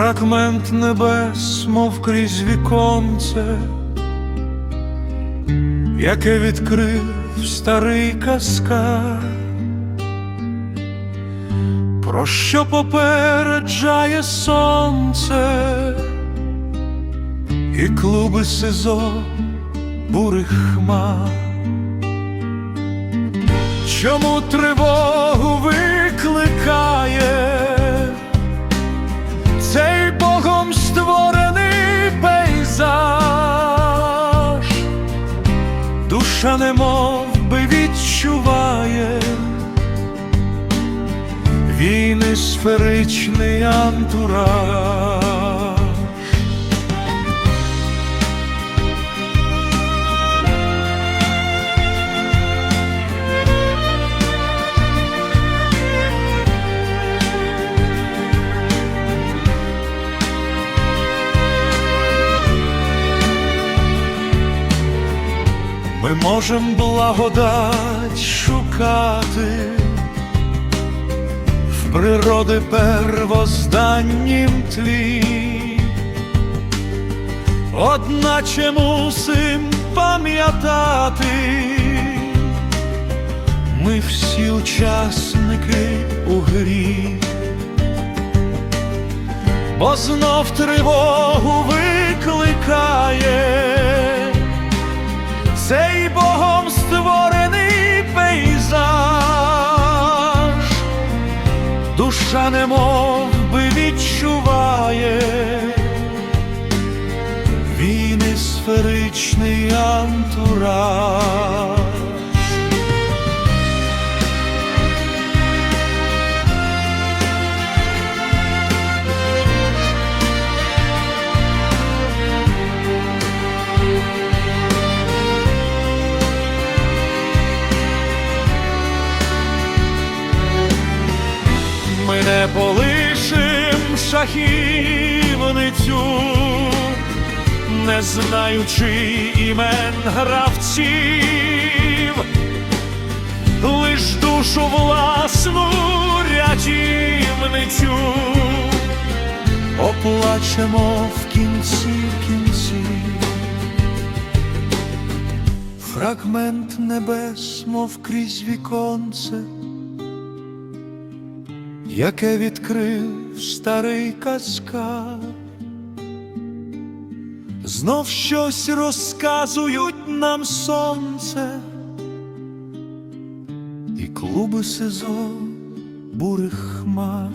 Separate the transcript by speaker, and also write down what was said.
Speaker 1: фрагмент небес, мов крізь віконце, яке відкрив старий каскар, про що попереджає сонце, і клуби СИЗО бурих хмар. Чому тривогу викликає Душа немов би відчуває війни сферичний антураж. Ми можем благодать шукати в природи первозданнім тлі, одначе мусим пам'ятати, ми всі учасники у грі, бо знов тривогу душа немов би відчуває війни сферичний антураж. Не полишим шахівницю, не знаючи імен гравців, лиш душу власну рятівницю оплачемо в кінці кінців. Фрагмент небес, мов крізь віконце яке відкрив старий казка, Знов щось розказують нам сонце, і клуби сезон бурих хмар.